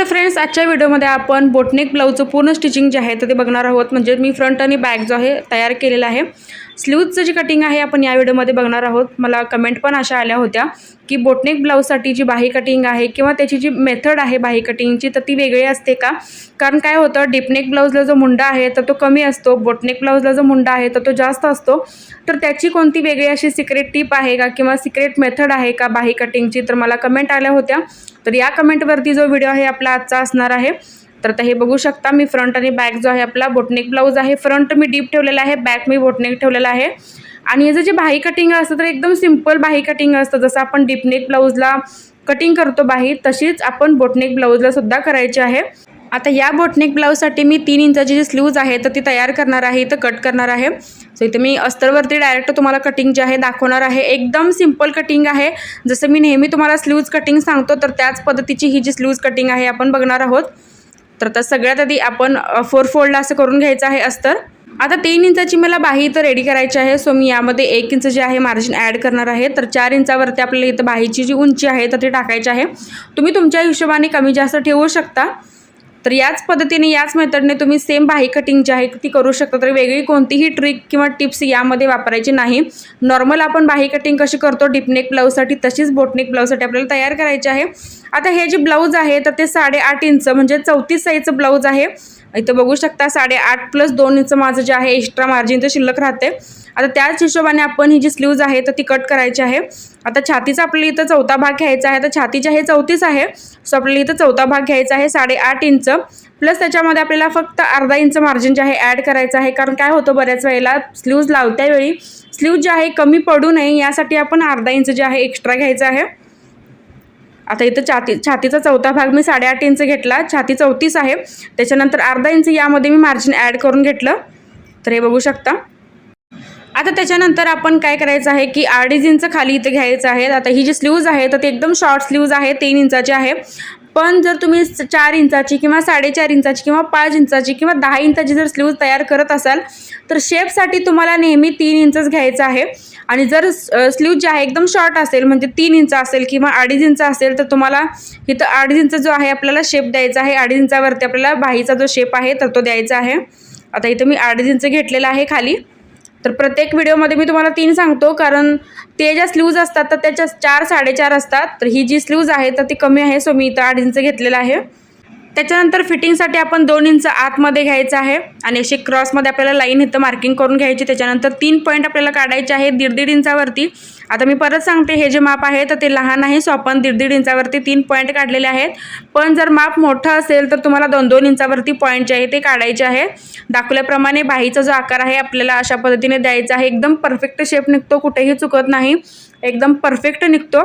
तर फ्रेंड्स आजच्या व्हिडिओमध्ये आपण बोटनेक ब्लाऊजचं पूर्ण स्टिचिंग जे आहे तर ते बघणार आहोत. म्हणजे मी फ्रंट आणि बॅक जो आहे तयार केलेला आहे. स्लीवचं जी कटिंग आहे आपण या व्हिडिओमध्ये बघणार आहोत. मला कमेंट पण अशा आल्या होत्या की बोटनेक ब्लाऊजसाठी जी बाही कटिंग आहे किंवा त्याची जी मेथड आहे बाही कटिंगची तर ती वेगळी असते का? कारण काय होतं डिपनेक ब्लाऊजला जो मुंडा आहे तर तो कमी असतो. बोटनेक ब्लाऊजला जो मुंडा आहे तर तो जास्त असतो. तर त्याची कोणती वेगळी अशी सिक्रेट टिप आहे का किंवा सिक्रेट मेथड आहे का बाही कटिंगची तर मला कमेंट आल्या होत्या. तर या कमेंटवरती जो व्हिडिओ आहे आपला आजचा असणार आहे. तर आता हे बघू शकता मी फ्रंट आणि बॅक जो आहे आपला बोटनेक ब्लाऊज आहे. फ्रंट मी डीप ठेवलेला आहे बॅक मी बोटनेक ठेवलेला आहे. आणि याचं जे बाही कटिंग असतं तर एकदम सिंपल बाही कटिंग असतं. जसं आपण डीपनेक ब्लाऊजला कटिंग करतो बाही तशीच आपण बोटनेक ब्लाऊजला सुद्धा करायची आहे. आता या बोटनेक ब्लाऊजसाठी मी तीन इंचाची जी स्लीव्ज आहे तर ती तयार करणार आहे इथं कट करणार आहे. सो इथे मी अस्तरवरती डायरेक्ट तुम्हाला कटिंग जे आहे दाखवणार आहे. एकदम सिंपल कटिंग आहे. जसं मी नेहमी तुम्हाला स्लीव्ज कटिंग सांगतो तर त्याच पद्धतीची ही जी स्लीव्ज कटिंग आहे आपण बघणार आहोत. तर आता सगळ्यात आधी आपण फोर फोल्ड असं करून घ्यायचं आहे अस्तर. आता तीन इंचाची मला बाही इथं रेडी करायची आहे सो मी यामध्ये एक इंच जे आहे मार्जिन ॲड करणार आहे. तर चार इंचावरती आपल्याला इथं बाहीची जी उंची आहे तर ती टाकायची आहे. तुम्ही तुमच्या हिशोबाने कमी जास्त ठेवू शकता. तर याच पद्धतीने याच मेथडने तुम्ही सेम बाही कटिंग जी आहे ती करू शकता. तर वेगळी कोणतीही ट्रिक किंवा टिप्स यामध्ये वापरायची नाही. नॉर्मल आपण बाही कटिंग कशी करतो? डिपनेक ब्लाऊजसाठी तशीच बोटनेक ब्लाऊजसाठी आपल्याला तयार करायची आहे. आता हे जे ब्लाऊज आहे तर ते साडेआठ इंच म्हणजे चौतीस साईजचं ब्लाऊज आहे. इथं बघू शकता साडेआठ प्लस दोन इंच माझं जे आहे एक्स्ट्रा मार्जिन तर शिल्लक राहते. आता त्याच हिशोबाने आपण ही जी स्लीव्ज आहे तर ती कट करायची आहे. आता छातीचा आपल्याला इथं चौथा भाग घ्यायचा आहे. तर छातीचे हे चौतीस आहे. सो आपल्याला इथं चौथा भाग घ्यायचा आहे साडेआठ इंच. प्लस त्याच्यामध्ये आपल्याला फक्त अर्धा इंच मार्जिन जे आहे ॲड करायचं आहे. कारण काय होतं बऱ्याच वेळेला स्लीव्ज लावत्या वेळी स्लीव्ज जे आहे कमी पडू नये. यासाठी आपण अर्धा इंच जे आहे एक्स्ट्रा घ्यायचं आहे. आता इथं छाती छातीचा चौथा भाग मी साडेआठ इंच घेतला. छाती चौतीस आहे. त्याच्यानंतर अर्धा इंच यामध्ये मी मार्जिन ॲड करून घेतलं. तर हे बघू शकता. आता त्याच्यानंतर आपण काय करायचं आहे की अडीच इंच खाली इथे घ्यायचं आहे. आता ही जी स्लीव्ज आहे तर ती एकदम शॉर्ट स्लीव्ज आहे तीन इंचाची आहे. पण जर तुम्ही चार इंचाची किंवा साडेचार इंचाची किंवा पाच इंचाची किंवा दहा इंचाची जर स्लीव्ज तयार करत असाल तर शेपसाठी तुम्हाला नेहमी तीन इंचच घ्यायचं आहे. आणि जर स्लीव जे आहे एकदम शॉर्ट असेल म्हणजे तीन इंच असेल किंवा अडीच इंच असेल तर तुम्हाला इथं अडीच इंच जो आहे आपल्याला शेप द्यायचा आहे. अडीच इंचावरती आपल्याला बाहीचा जो शेप आहे तर तो द्यायचा आहे. आता इथं मी अडीच इंच घेतलेला आहे खाली. तर प्रत्येक व्हिडिओमध्ये मी तुम्हाला तीन सांगतो कारण ते ज्या स्लीव्ज असतात तर त्याच्या चार साडेचार असतात. तर ही जी स्लीव्ज आहे तर ती कमी आहे. सो मी इथं अडींचं घेतलेलं आहे. त्याच्यानंतर फिटिंगसाठी आपण दोन इंच आतमध्ये घ्यायचं आहे. आणि अशी क्रॉसमध्ये आपल्याला लाईन इथं मार्किंग करून घ्यायची. त्याच्यानंतर तीन पॉईंट आपल्याला काढायचे आहे दीड दीड इंचावरती. आता मी परत सांगते हे जे माप आहे तर ते लहान आहे सो आपण दीड दीड इंचावरती तीन पॉईंट काढलेले आहेत. पण जर माप मोठं असेल तर तुम्हाला दोन दोन इंचावरती पॉईंट जे आहे ते काढायचे आहे. दाखवल्याप्रमाणे बाहीचा जो आकार आहे आपल्याला अशा पद्धतीने द्यायचा आहे. एकदम परफेक्ट शेप निघतो कुठेही चुकत नाही. एकदम परफेक्ट निघतो.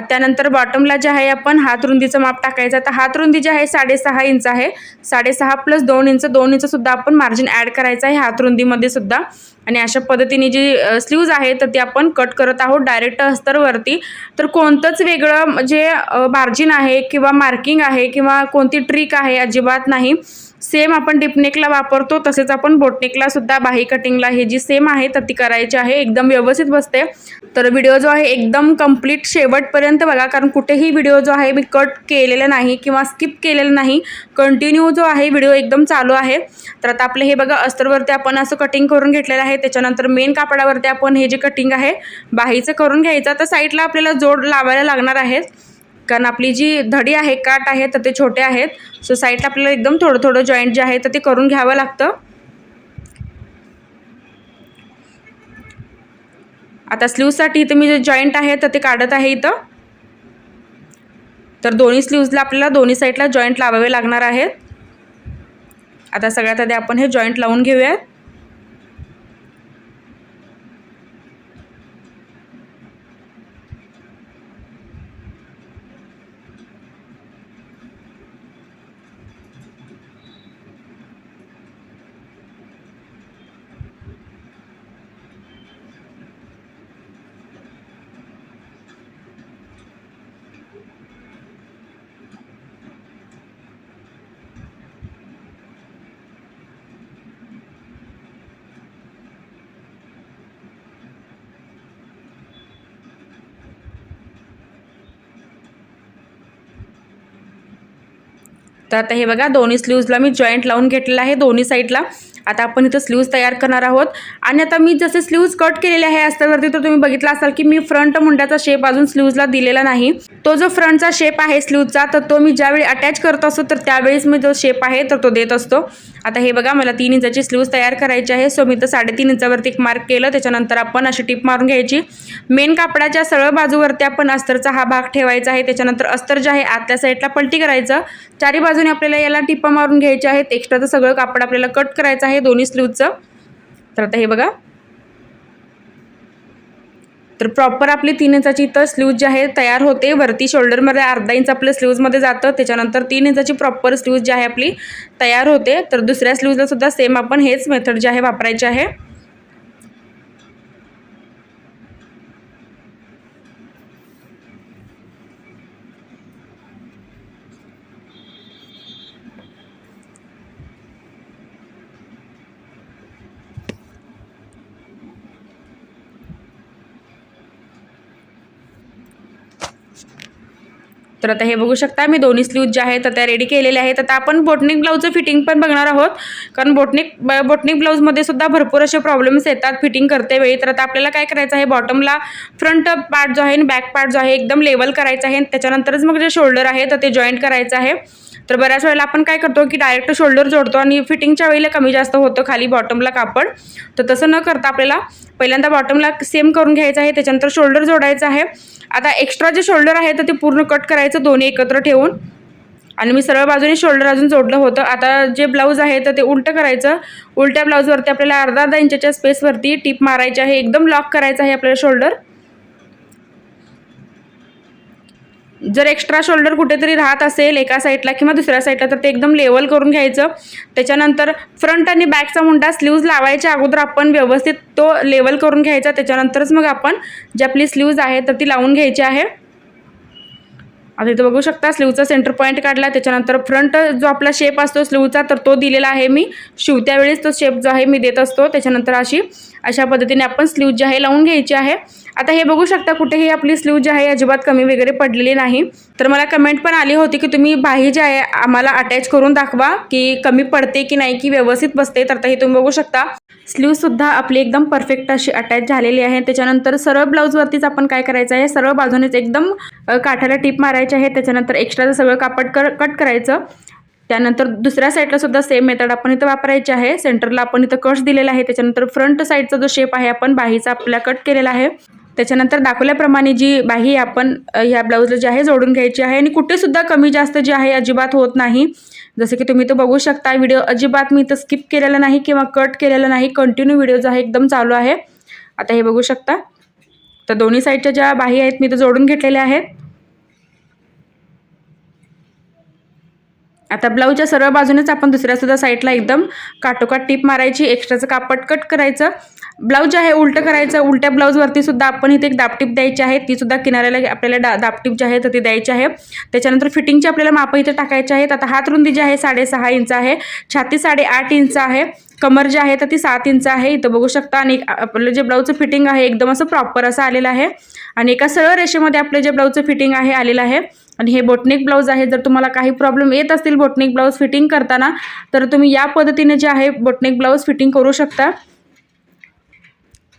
त्यानंतर बॉटमला जे आहे आपण हात रुंदीचं माप टाकायचं. तर हात रुंदी जी आहे साडेसहा इंच आहे. साडेसहा प्लस दोन इंच दोन इंचसुद्धा आपण मार्जिन ॲड करायचं आहे हात रुंदीमध्ये सुद्धा. आणि अशा पद्धतीने जी स्लीव्ज आहे तर ती आपण कट करत आहोत डायरेक्ट अस्तरवरती. तर कोणतंच वेगळं जे मार्जिन आहे किंवा मार्किंग आहे किंवा कोणती ट्रिक आहे अजिबात नाही. सेम आपण डिपनेकला वापरतो तसेच आपण बोटनेकला सुद्धा बाही कटिंगला हे जी सेम आहे तर ती करायची आहे. एकदम व्यवस्थित बसते. तर व्हिडिओ जो आहे एकदम कंप्लीट शेवटपर्यंत बघा कारण कुठेही व्हिडिओ जो आहे मी कट केलेला नाही किंवा स्किप केलेलं नाही. कंटिन्यू जो आहे व्हिडिओ एकदम चालू आहे. तर आता आपले हे बघा अस्तरवरती आपण असं कटिंग करून घेतलेलं आहे. त्याच्यानंतर मेन कापडावरती आपण हे जे कटिंग आहे बाहीचं करून घ्यायचं. तर साईडला आपल्याला जोड लावायला लागणार आहे. कारण आपली जी धडी आहे काट आहे तर ते छोटे आहेत. सो साईडला आपल्याला एकदम थोडं थोडं जॉईंट जे आहे तर ते करून घ्यावं लागतं. आता स्लीवसाठी इथं मी जे जॉईंट आहे तर ते काढत आहे इथं. तर दोन्ही स्लीव्जला आपल्याला दोन्ही साईडला जॉईंट लावावे लागणार आहेत. आता सगळ्यात आधी आपण हे जॉईंट लावून घेऊयात. तर आता हे बघा दोन्ही स्लीव्जला मी जॉईंट लावून घेतलेला आहे दोन्ही साईडला आता आपण इथं स्लीव्ज तयार करणार आहोत. आणि आता मी जसे स्लीव्ज कट केलेले आहे अस्तरवरती तर तुम्ही बघितला असाल की मी फ्रंट मुंड्याचा शेप अजून स्लीव्जला दिलेला नाही. तो जो फ्रंटचा शेप आहे स्लीव्जचा तर तो मी ज्यावेळी अटॅच करत असतो तर त्यावेळेस मी जो शेप आहे तर तो देत असतो. आता हे बघा मला तीन इंचाची स्लीव्ज तयार करायची आहे. सो मी तर साडेतीन इंचावरती एक मार्क केलं. त्याच्यानंतर आपण अशी टिप मारून घ्यायची. मेन कापडाच्या सरळ बाजूवरती आपण अस्तरचा हा भाग ठेवायचा आहे. त्याच्यानंतर अस्तर जे आहे आतल्या साईडला पलटी करायचं. चारी बाजूने आपल्याला याला टिप्पा मारून घ्यायच्या आहेत. एक्स्ट्राचं सगळं कापड आपल्याला कट करायचं आहे. दोन्ही स्लीवचं. तर आता हे बघा. तर प्रॉपर आपली तीन इंचाची इथं स्लीव्ज जे आहे तयार होते. वरती शोल्डरमध्ये अर्धा इंच आपल्या स्लीव्जमध्ये जातं. त्याच्यानंतर तीन इंचाची प्रॉपर स्लीव्ज जी आहे आपली तयार होते. तर दुसऱ्या स्लीव्जला सुद्धा सेम आपण हेच मेथड जे आहे वापरायचे आहे. तर आता हे बघू शकता मी दोन्ही स्लीव ज्या आहेत त्या रेडी केलेल्या आहेत. आता आपण बोटनिक ब्लाऊजचं फिटिंग पण बघणार आहोत. कारण बोटनिक बोटनिक ब्लाऊजमध्ये सुद्धा भरपूर असे प्रॉब्लेम्स येतात फिटिंग करते वेळी. तर आता आपल्याला काय करायचं आहे बॉटमला फ्रंट पार्ट जो आहे आणि बॅक पार्ट जो आहे एकदम लेवल करायचा आहे. त्याच्यानंतरच मग जे शोल्डर आहे तर ते जॉईंट करायचं आहे. तर बऱ्याच वेळेला आपण काय करतो की डायरेक्ट शोल्डर जोडतो आणि फिटिंगच्या वेळेला कमी जास्त होतं खाली बॉटमला कापड. तर तसं न करता आपल्याला पहिल्यांदा बॉटमला सेम करून घ्यायचं आहे. त्याच्यानंतर शोल्डर जोडायचं आहे. आता एक्स्ट्रा जे शोल्डर आहे तर ते पूर्ण कट करायचं दोन्ही एकत्र ठेवून. आणि मी सरळ बाजूने शोल्डर अजून जोडलं होतं. आता जे ब्लाऊज आहे तर ते उलटं करायचं. उलट्या ब्लाऊजवरती आपल्याला अर्धा अर्धा इंचाच्या स्पेसवरती टीप मारायची आहे. एकदम लॉक करायचं आहे आपल्याला शोल्डर जर एक्स्ट्रा शोल्डर कुठेतरी राहत असेल एका साईडला किंवा दुसऱ्या साईडला तर ते एकदम लेवल करून घ्यायचं. त्याच्यानंतर फ्रंट आणि बॅकचा मुंडा स्लीव्ज लावायच्या अगोदर आपण व्यवस्थित तो लेवल करून घ्यायचा. त्याच्यानंतरच मग आपण जी आपली स्लीव्ज आहे तर ती लावून घ्यायची आहे. आता इथं बघू शकता स्लीवचा सेंटर पॉईंट काढला त्याच्यानंतर फ्रंट जो आपला शेप असतो स्लीवचा तर तो दिलेला आहे मी. शिवत्या वेळेस तो शेप जो आहे मी देत असतो. त्याच्यानंतर अशी अशा पद्धतीने आपण स्लीव जी आहे लावून घ्यायची आहे. आता हे बघू शकता कुठेही आपली स्लीव जी आहे अजिबात कमी वगैरे पडलेली नाही. तर मला कमेंट पण आली होती की तुम्ही बाही जी आहे आम्हाला अटॅच करून दाखवा की कमी पडते की नाही की व्यवस्थित बसते. तर हे तुम्ही बघू शकता. स्लीवसुद्धा आपली एकदम परफेक्ट अशी अटॅच झालेली आहे. त्याच्यानंतर सरळ ब्लाऊजवरतीच आपण काय करायचं आहे? सरळ बाजूनेच एकदम काठाला टीप मारायची आहे. त्याच्यानंतर एक्स्ट्राचं सगळं कापड कर कट करायचं. त्यानंतर दुसऱ्या साईडला सुद्धा सेम मेथड आपण इथं वापरायची आहे. सेंटरला आपण इथं कट्स दिलेला आहे. त्याच्यानंतर फ्रंट साईडचा जो शेप आहे आपण बाहीचा आपला कट केलेला आहे. त्याच्यानंतर दाखवल्याप्रमाणे जी बाही आपण ह्या ब्लाऊजला जी आहे जोडून घ्यायची आहे. आणि कुठेसुद्धा कमी जास्त जी आहे अजिबात होत नाही. जसं की तुम्ही तो बघू शकता व्हिडिओ अजिबात मी इथं स्किप केलेला नाही किंवा कट केलेला नाही. कंटिन्यू व्हिडिओ जो आहे एकदम चालू आहे. आता हे बघू शकता. तर दोन्ही साईडच्या ज्या बाही आहेत मी तर जोडून घेतलेल्या आहेत. आता ब्लाऊजच्या सर्व बाजूनेच आपण दुसऱ्यासुद्धा साईडला एकदम काटोकाट टीप मारायची एक्स्ट्राचं कापड कट करायचं. ब्लाऊज आहे उलटं करायचं. उलट्या ब्लाऊजवरती सुद्धा आपण इथे एक दापटीप द्यायची आहे. ती सुद्धा किनाऱ्याला आपल्याला डा दापटीप जी आहे तर ती द्यायची आहे. त्याच्यानंतर फिटिंगची आपल्याला मापं इथे टाकायची आहेत. आता हात रुंदी जी आहे साडेसहा इंच आहे. छाती साडेआठ इंच आहे. कमर जी आहे तर ती सात इंच आहे. इथं बघू शकता आणि आपलं जे ब्लाऊजचं फिटिंग आहे एकदम असं प्रॉपर असं आलेलं आहे. आणि एका सरळ रेषेमध्ये आपलं जे ब्लाऊजचं फिटिंग आहे आलेलं आहे. आणि हे बोटनिक ब्लाऊज आहे जर तुम्हाला काही प्रॉब्लेम येत असतील बोटनिक ब्लाऊज फिटिंग करताना तर तुम्ही या पद्धतीने जे आहे बोटनिक ब्लाऊज फिटिंग करू शकता.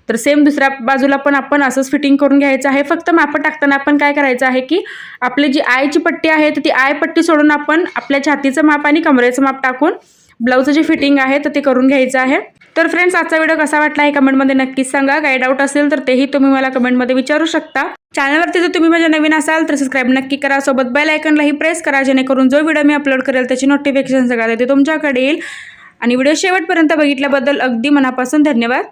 तर सेम दुसऱ्या बाजूला पण आपण असंच फिटिंग करून घ्यायचं आहे. फक्त मापं टाकताना आपण काय करायचं आहे की आपली जी आयची पट्टी आहे तर ती आय पट्टी सोडून आपण आपल्या छातीचं माप आणि कमरेचं माप टाकून ब्लाऊजचं जे फिटिंग आहे तर ते करून घ्यायचं आहे. तर फ्रेंड्स आजचा व्हिडिओ कसा वाटला आहे कमेंटमध्ये नक्कीच सांगा. काही डाऊट असेल तर तेही तुम्ही मला कमेंटमध्ये विचारू शकता. चॅनलवरती जर तुम्ही माझ्या नवीन असाल तर सबस्क्राईब नक्की करा. सोबत बेल आयकनलाही प्रेस करा जेणेकरून जो व्हिडिओ मी अपलोड करेल त्याची नोटिफिकेशन सगळ्यात येते तुमच्याकडे येईल. आणि व्हिडिओ शेवटपर्यंत बघितल्याबद्दल अगदी मनापासून धन्यवाद.